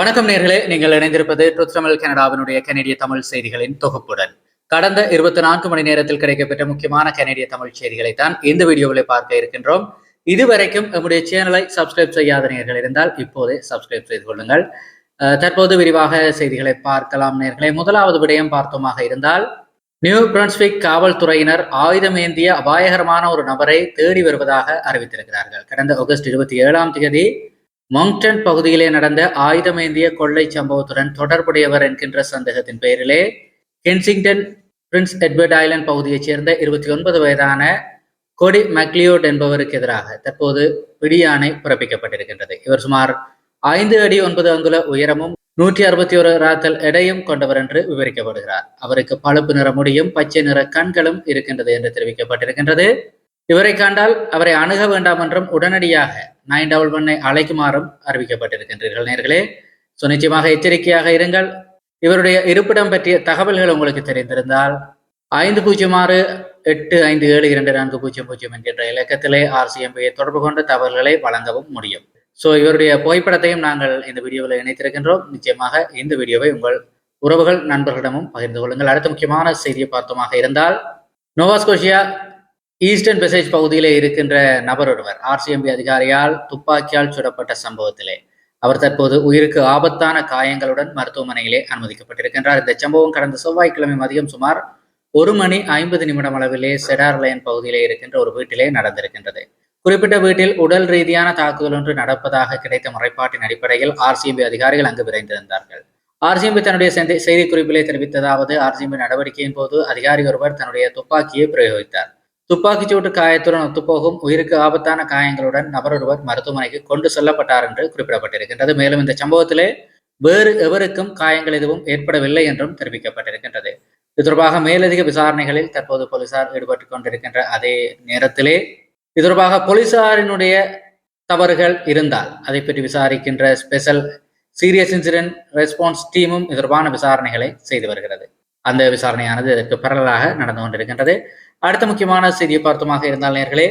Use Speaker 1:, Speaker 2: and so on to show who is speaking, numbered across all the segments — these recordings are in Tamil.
Speaker 1: வணக்கம் நேர்களே. நீங்கள் இணைந்திருப்பது ட்ரூத் தமிழ் கனடாவினுடைய கனடிய தமிழ் செய்திகளின் தொகுப்புடன். கடந்த இருபத்தி நான்கு மணி நேரத்தில் கிடைக்கப்பெற்ற முக்கியமான கனடிய தமிழ் செய்திகளை தான் இந்த வீடியோவில் பார்க்க இருக்கின்றோம். இதுவரைக்கும் நம்முடைய சேனலை சப்ஸ்கிரைப் செய்யாத நேர்கள் இருந்தால் இப்போதே சப்ஸ்கிரைப் செய்து கொள்ளுங்கள். அஹ், தற்போது விரிவாக செய்திகளை பார்க்கலாம் நேர்களை. முதலாவது விடயம் பார்த்தோமாக இருந்தால் நியூ பிரான்ஸ்விக் காவல்துறையினர் ஆயுதமேந்திய அபாயகரமான ஒரு நபரை தேடி வருவதாக அறிவித்திருக்கிறார்கள். கடந்த ஆகஸ்ட் இருபத்தி ஏழாம் தேதி மவுண்டன் பகுதியிலே நடந்த ஆயுதமேந்திய கொள்ளை சம்பவத்துடன் தொடர்புடையவர் என்கின்ற சந்தேகத்தின் பெயரிலே கென்சிங்டன் பிரின்ஸ் எட்வர்ட் ஐலண்ட் பகுதியைச் சேர்ந்த இருபத்தி ஒன்பது வயதான கொடி மக்லியோட் என்பவருக்கு எதிராக தற்போது பிடியாணை பிறப்பிக்கப்பட்டிருக்கின்றது. இவர் சுமார் ஐந்து அடி ஒன்பது அங்குல உயரமும் நூற்றி அறுபத்தி ஒரு ராத்தல் எடையும் கொண்டவர் என்று விவரிக்கப்படுகிறார். அவருக்கு பழுப்பு நிற முடியும் பச்சை நிற கண்களும் இருக்கின்றது என்று தெரிவிக்கப்பட்டிருக்கின்றது. இவரை கண்டால் அவரை அணுக வேண்டாம் என்றும் உடனடியாக நைன் டபுள் ஒன்னை அழைக்குமாறும் அறிவிக்கப்பட்டிருக்கின்றீர்கள் நேர்களே. ஸோ நிச்சயமாக எச்சரிக்கையாக இருங்கள். இவருடைய இருப்பிடம் பற்றிய தகவல்கள் உங்களுக்கு தெரிந்திருந்தால் ஐந்து பூஜ்ஜியம் ஆறு எட்டு ஐந்து ஏழு இரண்டு நான்கு பூஜ்ஜியம் பூஜ்ஜியம் என்கின்ற இலக்கத்திலே ஆர்சிஎம்பியை தொடர்பு கொண்ட தகவல்களை வழங்கவும் முடியும். ஸோ இவருடைய புகைப்படத்தையும் நாங்கள் இந்த வீடியோவில் இணைத்திருக்கின்றோம். நிச்சயமாக இந்த வீடியோவை உங்கள் உறவுகள் நண்பர்களிடமும் பகிர்ந்து கொள்ளுங்கள். அடுத்த முக்கியமான செய்தியை பார்த்தோமாக இருந்தால் நோவாஸ்கோஷியா ஈஸ்டர்ன் பெசேஜ் பகுதியிலே இருக்கின்ற நபர் ஒருவர் ஆர்சிஎம்பி அதிகாரியால் துப்பாக்கியால் சுடப்பட்ட சம்பவத்திலே அவர் தற்போது உயிருக்கு ஆபத்தான காயங்களுடன் மருத்துவமனையிலே அனுமதிக்கப்பட்டிருக்கின்றார். இந்த சம்பவம் கடந்த செவ்வாய்க்கிழமை மதியம் சுமார் ஒரு மணி ஐம்பது நிமிடம் அளவிலே செடார் லைன் பகுதியிலே இருக்கின்ற ஒரு வீட்டிலே நடந்திருக்கின்றது. குறிப்பிட்ட வீட்டில் உடல் ரீதியான தாக்குதல் ஒன்று நடப்பதாக கிடைத்த முறைப்பாட்டின் அடிப்படையில் ஆர்சிஎம்பி அதிகாரிகள் அங்கு விரைந்திருந்தார்கள். ஆர்சிஎம்பி தன்னுடைய செய்திக்குறிப்பிலே தெரிவித்ததாவது ஆர்சிஎம்பி நடவடிக்கையின் போது அதிகாரி ஒருவர் தன்னுடைய துப்பாக்கியை பிரயோகித்தார். துப்பாக்கிச் சூட்டு காயத்துடன் ஒத்துப்போகும் உயிருக்கு ஆபத்தான காயங்களுடன் நபரொருவர் மருத்துவமனைக்கு கொண்டு செல்லப்பட்டார் என்று குறிப்பிடப்பட்டிருக்கின்றது. மேலும் இந்த சம்பவத்திலே வேறு எவருக்கும் காயங்கள் எதுவும் ஏற்படவில்லை என்றும் தெரிவிக்கப்பட்டிருக்கின்றது. இது தொடர்பாக மேலதிக விசாரணைகளில் தற்போது போலீசார் ஈடுபட்டுக் கொண்டிருக்கின்ற அதே நேரத்திலே இது தொடர்பாக போலீசாரினுடைய தவறுகள் இருந்தால் அதை பற்றி விசாரிக்கின்ற ஸ்பெஷல் சீரியஸ் இன்சிடென்ட் ரெஸ்பான்ஸ் டீமும் இது தொடர்பான விசாரணைகளை செய்து வருகிறது. அந்த விசாரணையானது இதற்கு பரவலாக நடந்து கொண்டிருக்கின்றது. அடுத்த முக்கியமான செய்தியை பார்த்தமாக இருந்தால் நேர்களே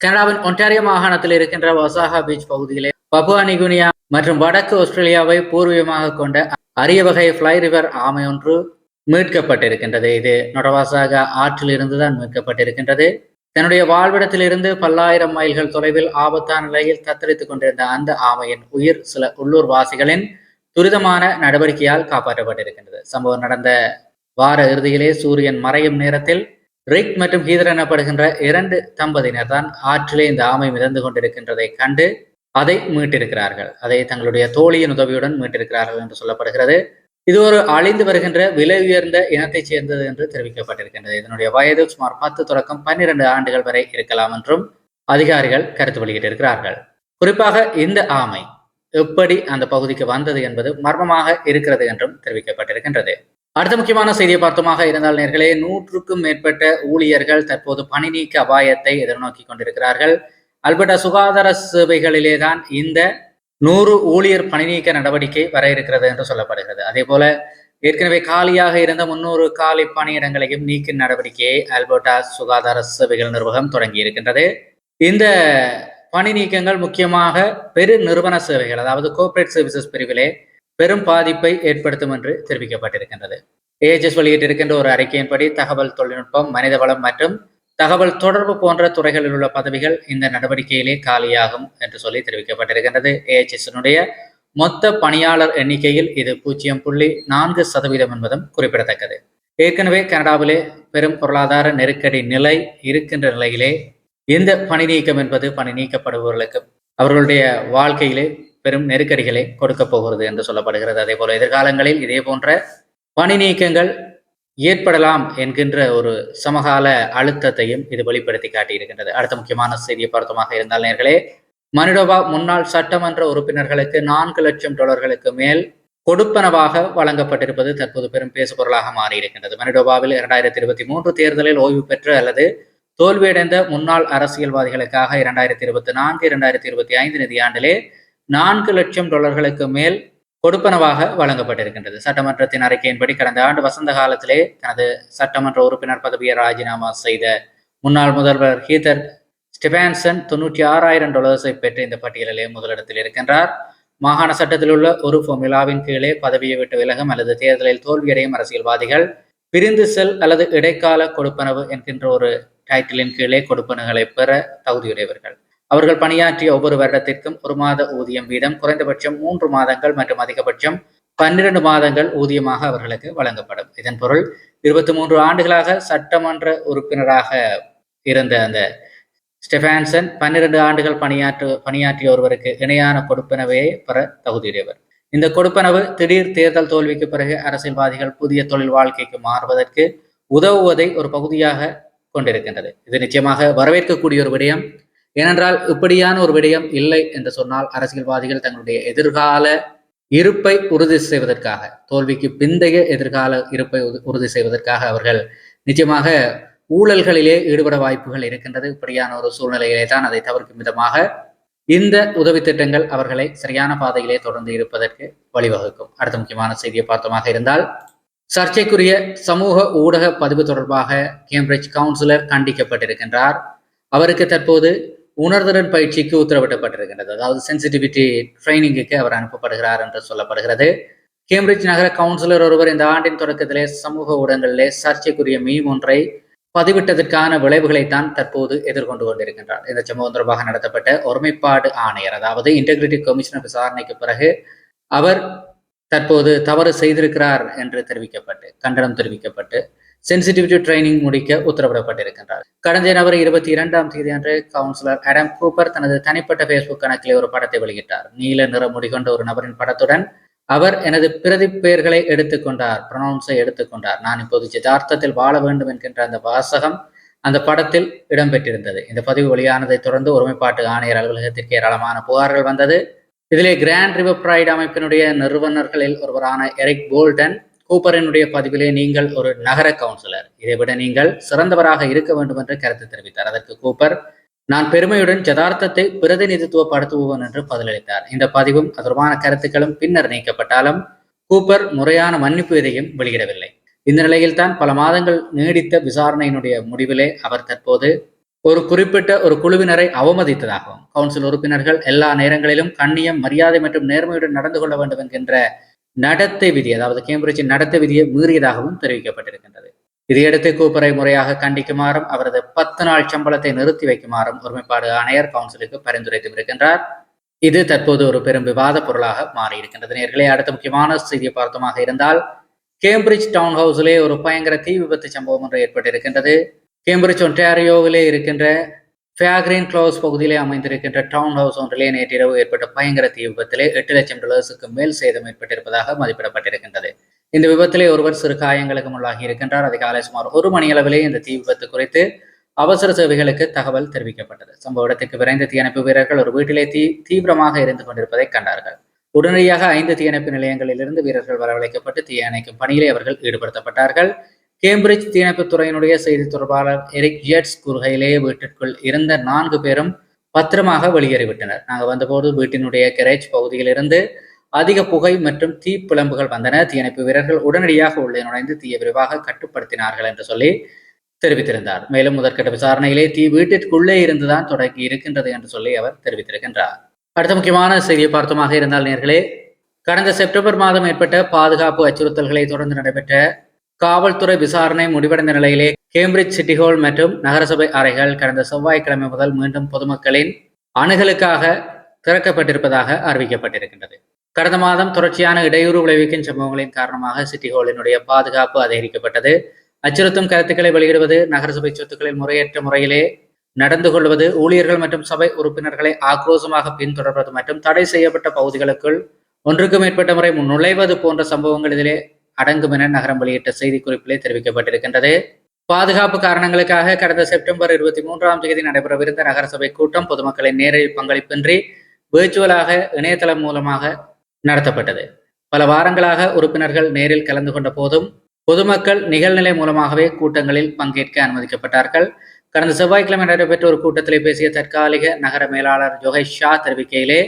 Speaker 1: கனடாவின் ஒன்டாரியோ மாகாணத்தில் இருக்கின்ற ஒசாகா பீச் பகுதியிலே பபுவா நிகுனியா மற்றும் வடக்கு ஆஸ்திரேலியாவை பூர்வீகமாக கொண்ட அரிய வகை ஃப்ளை ரிவர் ஆமை ஒன்று மீட்கப்பட்டிருக்கின்றது. இது நொடவாசாக ஆற்றில் இருந்துதான் மீட்கப்பட்டிருக்கின்றது. தன்னுடைய வாழ்விடத்திலிருந்து பல்லாயிரம் மைல்கள் தொலைவில் ஆபத்தான நிலையில் தத்தளித்துக் கொண்டிருந்த அந்த ஆமையின் உயிர் சில உள்ளூர் வாசிகளின் துரிதமான நடவடிக்கையால் காப்பாற்றப்பட்டிருக்கின்றது. சம்பவம் நடந்த வார இறுதியிலே சூரியன் மறையும் நேரத்தில் ரிக் மற்றும் ஹீதர் எனப்படுகின்ற இரண்டு தம்பதியினர் தான் ஆற்றிலே இந்த ஆமை மிதந்து கொண்டிருக்கின்றதை கண்டு அதை மீட்டிருக்கிறார்கள். அதை தங்களுடைய தோழியின் உதவியுடன் மீட்டிருக்கிறார்கள் என்று சொல்லப்படுகிறது. இது ஒரு அழிந்து வருகின்ற விலை உயர்ந்த இனத்தைச் சேர்ந்தது என்று தெரிவிக்கப்பட்டிருக்கின்றது. இதனுடைய வயது சுமார் பத்து தொடக்கம் பன்னிரண்டு ஆண்டுகள் வரை இருக்கலாம் என்றும் அதிகாரிகள் கருத்து வெளியிட்டிருக்கிறார்கள். குறிப்பாக இந்த ஆமை எப்படி அந்த பகுதிக்கு வந்தது என்பது மர்மமாக இருக்கிறது என்றும் தெரிவிக்கப்பட்டிருக்கின்றது. அடுத்த முக்கியமான செய்தியை பார்த்தோமாக இருந்தால் நேர்களே நூற்றுக்கும் மேற்பட்ட ஊழியர்கள் தற்போது பணி நீக்க அபாயத்தை எதிர்நோக்கி கொண்டிருக்கிறார்கள். அல்பர்டா சுகாதார சேவைகளிலே தான் இந்த நூறு ஊழியர் பணி நீக்க நடவடிக்கை வர இருக்கிறது என்று சொல்லப்படுகிறது. அதே போல ஏற்கனவே காலியாக இருந்த முன்னூறு காலி பணியிடங்களையும் நீக்கும் நடவடிக்கையை அல்பர்டா சுகாதார சேவைகள் நிர்வாகம் தொடங்கி இருக்கின்றது. இந்த பணி நீக்கங்கள் முக்கியமாக பெரு நிறுவன சேவைகள் அதாவது கோஆபரேட் சர்வீசஸ் பிரிவிலே பெரும் பாதிப்பை ஏற்படுத்தும் என்று தெரிவிக்கப்பட்டிருக்கின்றது. ஏஜஸ் வெளியிட்டிருக்கின்ற ஒரு அறிக்கையின்படி தகவல் தொழில்நுட்பம் மனிதவளம் மற்றும் தகவல் தொடர்பு போன்ற துறைகளில் உள்ள பதவிகள் இந்த நடவடிக்கையிலே காலியாகும் என்று சொல்லி தெரிவிக்கப்பட்டிருக்கின்றது. ஏஹெச்எஸ்னுடைய மொத்த பணியாளர் எண்ணிக்கையில் இது பூஜ்ஜியம் புள்ளி நான்கு சதவீதம் என்பதும் குறிப்பிடத்தக்கது. ஏற்கனவே கனடாவிலே பெரும் பொருளாதார நெருக்கடி நிலை இருக்கின்ற நிலையிலே இந்த பணி நீக்கம் என்பது பணி நீக்கப்படுபவர்களுக்கு அவர்களுடைய வாழ்க்கையிலே பெரும் நெருக்கடிகளை கொடுக்க போகிறது என்று சொல்லப்படுகிறது. அதே போல எதிர்காலங்களில் இதே போன்ற பணி நீக்கங்கள் ஏற்படலாம் என்கின்ற ஒரு சமகால அழுத்தத்தையும் இது வெளிப்படுத்தி காட்டியிருக்கின்றது. அடுத்த முக்கியமான செய்தியை பொருத்தமாக இருந்தால் நேர்களே மனிடோபா முன்னாள் சட்டமன்ற உறுப்பினர்களுக்கு நான்கு லட்சம் டாலர்களுக்கு மேல் கொடுப்பனவாக வழங்கப்பட்டிருப்பது தற்போது பெரும் பேசுபொருளாக மாறியிருக்கின்றது. மனிடோபாவில் இரண்டாயிரத்தி இருபத்தி மூன்று தேர்தலில் ஓய்வு பெற்ற அல்லது தோல்வியடைந்த முன்னாள் அரசியல்வாதிகளுக்காக இரண்டாயிரத்தி இருபத்தி நான்கு இரண்டாயிரத்தி இருபத்தி ஐந்து நிதியாண்டிலே நான்கு லட்சம் டாலர்களுக்கு மேல் கொடுப்பனவாக வழங்கப்பட்டிருக்கின்றது. சட்டமன்றத்தின் அறிக்கையின்படி கடந்த ஆண்டு வசந்த காலத்திலே தனது சட்டமன்ற உறுப்பினர் பதவியை ராஜினாமா செய்த முன்னாள் முதல்வர் ஹீதர் ஸ்டெபான்சன் தொண்ணூற்றி ஆறாயிரம் டாலர்ஸை பெற்று இந்த பட்டியலிலே முதலிடத்தில் இருக்கின்றார். மாகாண சட்டத்தில் உள்ள ஒரு ஃபார்முலாவின் கீழே பதவியை விட்டு விலகும் அல்லது தேர்தலில் தோல்வியடையும் அரசியல்வாதிகள் பிரிந்து செல் அல்லது இடைக்கால கொடுப்பனவு என்கின்ற ஒரு டைட்டிலின் கீழே கொடுப்பனவுகளை பெற தகுதியுடையவர்கள். அவர்கள் பணியாற்றிய ஒவ்வொரு வருடத்திற்கும் ஒரு மாத ஊதியம் வீதம் குறைந்தபட்சம் மூன்று மாதங்கள் மற்றும் அதிகபட்சம் பன்னிரண்டு மாதங்கள் ஊதியமாக அவர்களுக்கு வழங்கப்படும். இதன் பொருள் இருபத்தி மூன்று ஆண்டுகளாக சட்டமன்ற உறுப்பினராக இருந்த அந்த ஸ்டெஃபான்சன் பன்னிரண்டு ஆண்டுகள் பணியாற்று பணியாற்றிய ஒருவருக்கு இணையான கொடுப்பனவையை பெற தகுதியுடையவர். இந்த கொடுப்பனவு திடீர் தேர்தல் தோல்விக்கு பிறகு அரசியல்வாதிகள் புதிய தொழில் வாழ்க்கைக்கு மாறுவதற்கு உதவுவதை ஒரு பகுதியாக கொண்டிருக்கின்றது. இது நிச்சயமாக வரவேற்கக்கூடிய ஒரு விடயம். ஏனென்றால் இப்படியான ஒரு விடயம் இல்லை என்று சொன்னால் அரசியல்வாதிகள் தங்களுடைய எதிர்கால இருப்பை உறுதி செய்வதற்காக தோல்விக்கு பிந்தைய எதிர்கால இருப்பை உறுதி செய்வதற்காக அவர்கள் நிச்சயமாக ஊழல்களிலே ஈடுபட வாய்ப்புகள் இருக்கின்றது. இப்படியான ஒரு சூழ்நிலையிலே தான் அதை தவிர்க்கும் விதமாக இந்த உதவி திட்டங்கள் அவர்களை சரியான பாதையிலே தொடர்ந்து இருப்பதற்கு வழிவகுக்கும். அடுத்த முக்கியமான செய்தியை பார்த்தமாக இருந்தால் சர்ச்சைக்குரிய சமூக ஊடக பதிவு தொடர்பாக கேம்பிரிட்ஜ் கவுன்சிலர் கண்டிக்கப்பட்டிருக்கின்றார். அவருக்கு தற்போது உணர்திறன் பயிற்சிக்கு உத்தரவிடப்பட்டிருக்கின்றது. அதாவது சென்சிட்டிவிட்டி ட்ரைனிங்குக்கு அவர் அனுப்பப்படுகிறார் என்று சொல்லப்படுகிறது. கேம்பிரிட்ஜ் நகர கவுன்சிலர் ஒருவர் இந்த ஆண்டின் தொடக்கத்திலே சமூக ஊடகங்களிலே சர்ச்சைக்குரிய மீம் ஒன்றை பதிவிட்டதற்கான விளைவுகளைத்தான் தற்போது எதிர்கொண்டு கொண்டிருக்கின்றார். இந்த சம்பவம் தொடர்பாக நடத்தப்பட்ட ஒருமைப்பாடு ஆணையர் அதாவது இன்டெகிரிட்டி கமிஷனர் விசாரணைக்கு பிறகு அவர் தற்போது தவறு செய்திருக்கிறார் என்று தெரிவிக்கப்பட்டு கண்டனம் தெரிவிக்கப்பட்டு சென்சிட்டிவிட்டி ட்ரைனிங் முடிக்க உத்தரவிடப்பட்டிருக்கின்றார். கடந்த ஜனவரி இருபத்தி இரண்டாம் தேதி அன்று கவுன்சிலர் அடம் கூப்பர் தனது தனிப்பட்ட ஃபேஸ்புக் கணக்கில் ஒரு படத்தை வெளியிட்டார். நீல நிற முடிகொண்ட ஒரு நபரின் படத்துடன் அவர் எனது பிரதி பெயர்களை எடுத்துக்கொண்டார் ப்ரொனவுன்ஸை எடுத்துக்கொண்டார் நான் இப்போது யதார்த்தத்தில் வாழ வேண்டும் என்கின்ற அந்த வாசகம் அந்த படத்தில் இடம்பெற்றிருந்தது. இந்த பதிவு வெளியானதை தொடர்ந்து ஒருமைப்பாட்டு ஆணையர் அலுவலகத்திற்கு ஏராளமான புகார்கள் வந்தது. இதிலே கிராண்ட் ரிவர் பிரைட் அமைப்பினுடைய நிறுவனர்களில் ஒருவரான எரிக் போல்டன் கூப்பரனுடைய பதிவிலே நீங்கள் ஒரு நகர கவுன்சிலர் இதைவிட நீங்கள் சிறந்தவராக இருக்க வேண்டும் என்று கருத்து தெரிவித்தார். அதற்கு கூப்பர் நான் பெருமையுடன் ஜதார்த்தத்தை பிரதிநிதித்துவப்படுத்துவோம் என்று பதிலளித்தார். இந்த பதிவும் தொடர்பான கருத்துக்களும் பின்னர் நீக்கப்பட்டாலும் கூப்பர் முறையான மன்னிப்பு எதையும் வெளியிடவில்லை. இந்த நிலையில் தான் பல மாதங்கள் நீடித்த விசாரணையினுடைய முடிவிலே அவர் தற்போது ஒரு குறிப்பிட்ட ஒரு குழுவினரை அவமதித்ததாகவும் கவுன்சில் உறுப்பினர்கள் எல்லா நேரங்களிலும் கண்ணியம் மரியாதை மற்றும் நேர்மையுடன் நடந்து கொள்ள வேண்டும் என்கின்ற நடத்தை விதி அதாவது கேம்பிரிட்ஜின் நடத்தை விதியை மீறியதாகவும் தெரிவிக்கப்பட்டிருக்கின்றது. இதையடுத்து கூப்பரை முறையாக கண்டிக்குமாறும் அவரது பத்து நாள் சம்பளத்தை நிறுத்தி வைக்குமாறும் ஒருமைப்பாடு ஆணையர் கவுன்சிலுக்கு பரிந்துரைத்து இருக்கின்றார் இது தற்போது ஒரு பெரும் விவாத பொருளாக மாறியிருக்கின்றது. நேர்களே அடுத்த முக்கியமான செய்தியை பார்த்தமாக இருந்தால் கேம்பிரிட்ஜ் டவுன் ஹவுஸிலே ஒரு பயங்கர தீ விபத்து சம்பவம் ஒன்று ஏற்பட்டிருக்கின்றது. கேம்பிரிட்ஜ் ஒன்டாரியோவிலே இருக்கின்ற ஃபேக்ரின் க்ளோஸ் பகுதியிலே அமைந்திருக்கின்ற டவுன் ஹவுஸ் ஒன்றிலே நேற்றிரவு ஏற்பட்ட பயங்கர தீ விபத்திலே எட்டு லட்சம் டாலர்ஸுக்கு மேல் சேதம் ஏற்பட்டிருப்பதாக மதிப்பிடப்பட்டிருக்கின்றது. இந்த விபத்திலே ஒருவர் சிறு காயங்களுக்கு உள்ளாகி இருக்கின்றார். அதிகாலை சுமார் ஒரு மணி அளவிலே இந்த தீ விபத்து குறித்து அவசர சேவைகளுக்கு தகவல் தெரிவிக்கப்பட்டது. சம்பவ இடத்துக்கு விரைந்த தீயணைப்பு வீரர்கள் ஒரு வீட்டிலே தீ தீவிரமாக இருந்து கொண்டிருப்பதை கண்டார்கள். உடனடியாக ஐந்து தீயணைப்பு நிலையங்களிலிருந்து வீரர்கள் வரவழைக்கப்பட்டு தீயணைக்கும் பணியிலே அவர்கள் ஈடுபடுத்தப்பட்டார்கள். கேம்பிரிட்ஜ் தீயணைப்புத் துறையினுடைய செய்தி தொடர்பாளர் எரிக் ஜெட்ஸ் கூறுகையிலேயே வீட்டிற்குள் இருந்த நான்கு பேரும் பத்திரமாக வெளியேறிவிட்டனர். நாங்கள் வந்தபோது வீட்டினுடைய கெரேஜ் பகுதியிலிருந்து அதிக புகை மற்றும் தீ பிளம்புகள் வந்தன. தீயணைப்பு வீரர்கள் உடனடியாக உள்ளே நுழைந்து தீயை விரைவாக கட்டுப்படுத்தினார்கள் என்று சொல்லி தெரிவித்திருந்தார். மேலும் முதற்கட்ட விசாரணையிலே தீ வீட்டிற்குள்ளே இருந்துதான் தொடங்கி இருக்கின்றது என்று சொல்லி அவர் தெரிவித்திருக்கின்றார். அடுத்த முக்கியமான செய்தியை பார்த்தமாக இருந்தால் நேர்களே கடந்த செப்டம்பர் மாதம் ஏற்பட்ட பாதுகாப்பு அச்சுறுத்தல்களை தொடர்ந்து நடைபெற்ற காவல்துறை விசாரணை முடிவடைந்த நிலையிலே கேம்பிரிட்ஜ் சிட்டி ஹால் மற்றும் நகரசபை அறைகள் கடந்த செவ்வாய்க்கிழமை முதல் மீண்டும் பொதுமக்களின் அணுகலுக்காக திறக்கப்பட்டிருப்பதாக அறிவிக்கப்பட்டிருக்கின்றது. கடந்த மாதம் தொடர்ச்சியான இடையூறு விளைவிக்கும் சம்பவங்களின் காரணமாக சிட்டி ஹாலினுடைய பாதுகாப்பு அதிகரிக்கப்பட்டது. அச்சுறுத்தும் கருத்துக்களை வெளியிடுவது நகரசபை சொத்துக்களில் முறையற்ற முறையிலே நடந்து கொள்வது ஊழியர்கள் மற்றும் சபை உறுப்பினர்களை ஆக்ரோஷமாக பின்தொடர்வது மற்றும் தடை செய்யப்பட்ட பகுதிகளுக்குள் ஒன்றுக்கு மேற்பட்ட முறை நுழைவது போன்ற சம்பவங்கள் இதிலே அடங்கும் என நகரம் வெளியிட்ட செய்திக்குறிப்பிலே தெரிவிக்கப்பட்டிருக்கின்றது. பாதுகாப்பு காரணங்களுக்காக கடந்த செப்டம்பர் இருபத்தி மூன்றாம் தேதி நடைபெறவிருந்த நகரசபை கூட்டம் பொதுமக்களின் நேரில் பங்களிப்பின்றி விர்ச்சுவலாக இணையதளம் மூலமாக நடத்தப்பட்டது. பல வாரங்களாக உறுப்பினர்கள் நேரில் கலந்து கொண்ட போதும் பொதுமக்கள் நிகழ்நிலை மூலமாகவே கூட்டங்களில் பங்கேற்க அனுமதிக்கப்பட்டார்கள். கடந்த செவ்வாய்க்கிழமை நடைபெற்ற ஒரு கூட்டத்திலே பேசிய தற்காலிக நகர மேலாளர் ஜோகேஷ் ஷா தெரிவிக்கையிலே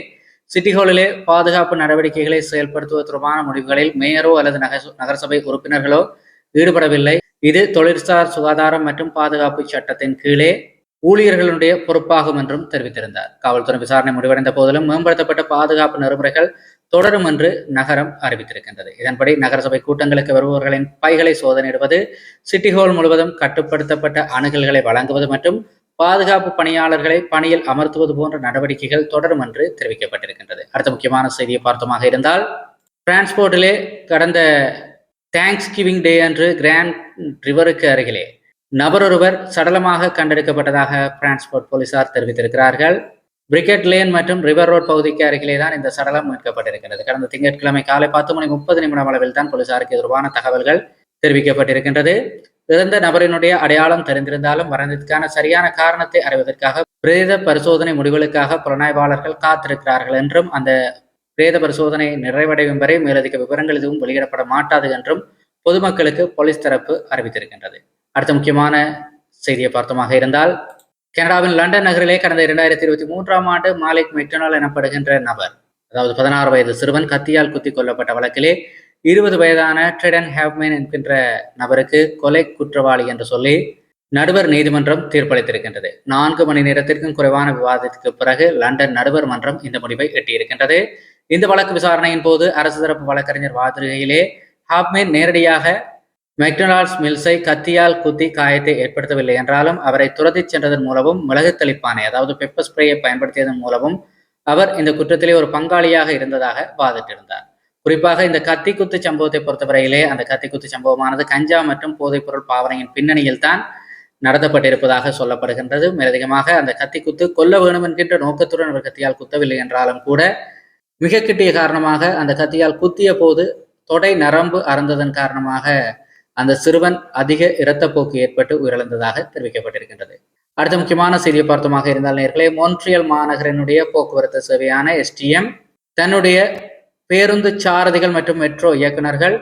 Speaker 1: சிட்டி ஹாலிலே பாதுகாப்பு நடவடிக்கைகளை செயல்படுத்துவது தொடர்பான முடிவுகளில் மேயரோ அல்லது நகர- நகரசபை உறுப்பினர்களோ ஈடுபடவில்லை. இது தொழிற்சார் சுகாதாரம் மற்றும் பாதுகாப்பு சட்டத்தின் கீழே ஊழியர்களுடைய பொறுப்பாகும் என்றும் தெரிவித்திருந்தார். காவல்துறை விசாரணை முடிவடைந்த போதிலும் மேம்படுத்தப்பட்ட பாதுகாப்பு நெறிமுறைகள் தொடரும் என்று நகரம் அறிவித்திருக்கின்றது. இதன்படி நகரசபை கூட்டங்களுக்கு வருபவர்களின் பைகளை சோதனையிடுவது சிட்டி ஹால் முழுவதும் கட்டுப்படுத்தப்பட்ட அணுகல்களை வழங்குவது மற்றும் பாதுகாப்பு பணியாளர்களை பணியில் அமர்த்துவது போன்ற நடவடிக்கைகள் தொடரும் என்று தெரிவிக்கப்பட்டிருக்கின்றது. அடுத்த முக்கியமான செய்தியை பார்த்தமாக இருந்தால் டிரான்ஸ்போர்ட்டிலே கடந்த தேங்க்ஸ் கிவிங் டே அன்று கிராண்ட் ரிவருக்கு அருகிலே நபரொருவர் சடலமாக கண்டெடுக்கப்பட்டதாக டிரான்ஸ்போர்ட் போலீசார் தெரிவித்திருக்கிறார்கள். பிரிகெட் லேன் மற்றும் ரிவர் ரோட் பகுதிக்கு அருகிலே தான் இந்த சடலம் மீட்கப்பட்டிருக்கிறது கடந்த திங்கட்கிழமை காலை பத்து மணி முப்பது நிமிடம் அளவில் தான் போலீசாருக்கு எதிர்வான தகவல்கள் தெரிவிக்கப்பட்டிருக்கின்றது. இறந்த நபரினுடைய அடையாளம் தெரிந்திருந்தாலும் மரணத்திற்கான சரியான காரணத்தை அறிவதற்காக பிரேத பரிசோதனை முடிவுகளுக்காக புலனாய்வாளர்கள் காத்திருக்கிறார்கள் என்றும் அந்த பிரேத பரிசோதனை நிறைவடையும் வரை மேலதிக விவரங்கள் எதுவும் வெளியிடப்பட மாட்டாது என்றும் பொதுமக்களுக்கு போலீஸ் தரப்பு அறிவித்திருக்கின்றது. அடுத்த முக்கியமான செய்தியை பார்த்தமாக இருந்தால் கனடாவின் லண்டன் நகரிலே கடந்த இரண்டாயிரத்தி இருபத்தி மூன்றாம் ஆண்டு மாலிக் மெக்டனால் எனப்படுகின்ற நபர் அதாவது பதினாறு வயது சிறுவன் கத்தியால் குத்தி கொல்லப்பட்ட வழக்கிலே இருபது வயதான ட்ரெடன் ஹேவ்மேன் என்கின்ற நபருக்கு கொலை குற்றவாளி என்று சொல்லி நடுவர் நீதிமன்றம் தீர்ப்பளித்திருக்கின்றது. நான்கு மணி நேரத்திற்கும் குறைவான விவாதத்திற்கு பிறகு லண்டன் நடுவர் மன்றம் இந்த முடிவை எட்டியிருக்கின்றது. இந்த வழக்கு விசாரணையின் போது அரசு தரப்பு வழக்கறிஞர் வாதிரிகையிலே ஹாப்மேன் நேரடியாக மெக்டொனால்ட்ஸ் மில்ஸை கத்தியால் குத்தி காயத்தை ஏற்படுத்தவில்லை என்றாலும் அவரை துரத்திச் சென்றதன் மூலமும் மிளகு தெளிப்பானை அதாவது பெப்பர் ஸ்ப்ரேயை பயன்படுத்தியதன் மூலமும் அவர் இந்த குற்றத்திலே ஒரு பங்காளியாக இருந்ததாக வாதிட்டிருந்தார். குறிப்பாக இந்த கத்தி குத்து சம்பவத்தை பொறுத்தவரையிலே அந்த கத்தி குத்து சம்பவமானது கஞ்சா மற்றும் போதைப்பொருள் பாவனையின் பின்னணியில் தான் நடத்தப்பட்டிருப்பதாக சொல்லப்படுகின்றது. மேலதிகமாக அந்த கத்தி குத்து கொல்ல வேண்டும் என்கின்ற நோக்கத்துடன் அவர் கத்தியால் குத்தவில்லை என்றாலும் கூட மிக கிட்டிய காரணமாக அந்த கத்தியால் குத்திய போது தொடை நரம்பு அறந்ததன் காரணமாக அந்த சிறுவன் அதிக இரத்தப்போக்கு ஏற்பட்டு உயிரிழந்ததாக தெரிவிக்கப்பட்டிருக்கின்றது. அடுத்த முக்கியமான செய்தியை பார்த்தமாக இருந்தால் நேர்களே மோன்ட்ரியல் மாநகரினுடைய போக்குவரத்து சேவையான எஸ்டிஎம் தன்னுடைய பேருந்து சாரதிகள் மற்றும் மெட்ரோ இயக்குநர்கள்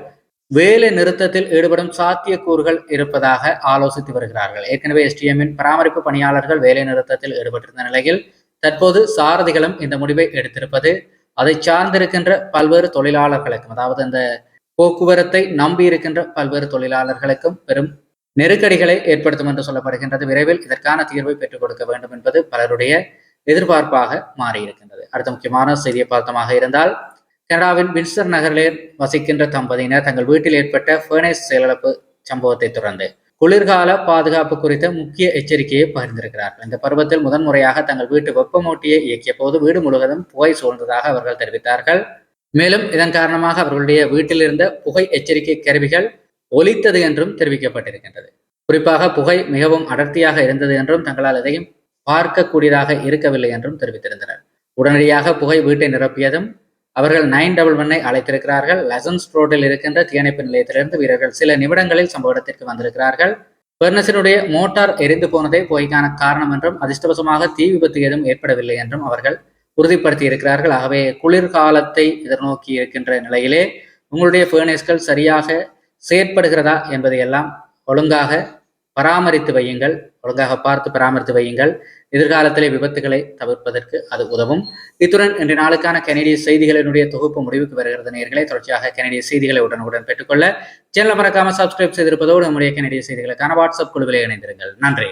Speaker 1: வேலை நிறுத்தத்தில் ஈடுபடும் சாத்தியக்கூறுகள் இருப்பதாக ஆலோசித்து வருகிறார்கள். ஏற்கனவே எஸ்டிஎம்மின் பராமரிப்பு பணியாளர்கள் வேலை நிறுத்தத்தில் ஈடுபட்டிருந்த நிலையில் தற்போது சாரதிகளும் இந்த முடிவை எடுத்திருப்பது அதை சார்ந்திருக்கின்ற பல்வேறு தொழிலாளர்களுக்கும் அதாவது இந்த போக்குவரத்தை நம்பி இருக்கின்ற பல்வேறு தொழிலாளர்களுக்கும் பெரும் நெருக்கடிகளை ஏற்படுத்தும் என்று சொல்லப்படுகின்றது. விரைவில் இதற்கான தீர்வை பெற்றுக் கொடுக்க வேண்டும் என்பது பலருடைய எதிர்பார்ப்பாக மாறியிருக்கின்றது. அடுத்த முக்கியமான செய்தியை பார்த்தமாக இருந்தால் கனடாவின் வின்சர் நகரிலே வசிக்கின்ற தம்பதியினர் தங்கள் வீட்டில் ஏற்பட்ட ஃபர்னேஸ் செயலிழப்பு சம்பவத்தை தொடர்ந்து குளிர்கால பாதுகாப்பு குறித்த முக்கிய எச்சரிக்கையை பகிர்ந்திருக்கிறார்கள். இந்த பருவத்தில் முதன்முறையாக தங்கள் வீட்டு வெப்பமூட்டியை இயக்கிய போது வீடு முழுவதும் புகை சூழ்ந்ததாக அவர்கள் தெரிவித்தார்கள். மேலும் இதன் காரணமாக அவர்களுடைய வீட்டில் இருந்த புகை எச்சரிக்கை கருவிகள் ஒலித்தது என்றும் தெரிவிக்கப்பட்டிருக்கின்றது. குறிப்பாக புகை மிகவும் அடர்த்தியாக இருந்தது என்றும் தங்களால் எதையும் பார்க்கக்கூடியதாக இருக்கவில்லை என்றும் தெரிவித்திருந்தனர். உடனடியாக புகை வீட்டை நிரப்பியதும் அவர்கள் நைன் டபுள் ஒன்னை அழைத்திருக்கிறார்கள். லெசன்ஸ் ரோட்டில் இருக்கின்ற தீயணைப்பு நிலையத்திலிருந்து வீரர்கள் சில நிமிடங்களில் சம்பவ இடத்திற்கு வந்திருக்கிறார்கள். பெர்னஸினுடைய மோட்டார் எரிந்து போனதே போய்க்கான காரணம் என்றும் அதிர்ஷ்டவசமாக தீ விபத்து ஏதும் ஏற்படவில்லை என்றும் அவர்கள் உறுதிப்படுத்தி இருக்கிறார்கள். ஆகவே குளிர்காலத்தை எதிர்நோக்கி இருக்கின்ற நிலையிலே உங்களுடைய ஃபேர்னஸ்கள் சரியாக செயற்படுகிறதா என்பதையெல்லாம் ஒழுங்காக பராமரித்து வையுங்கள். ஒழுங்காக பார்த்து பராமரித்து வையுங்கள். எதிர்காலத்திலே விபத்துகளை தவிர்ப்பதற்கு அது உதவும். இத்துடன் இன்று நாளுக்கான கனடிய செய்திகளினுடைய தொகுப்பு முடிவுக்கு வருகிறது நேர்களை. தொடர்ச்சியாக கனடிய செய்திகளை உடனுக்குடன் பெற்றுக்கொள்ள சேனலை மறக்காம சப்ஸ்கிரைப் செய்திருப்பதோடு நம்முடைய கனடிய செய்திகளுக்கான வாட்ஸ்அப் குழுவிலே இணைந்திருங்கள். நன்றி.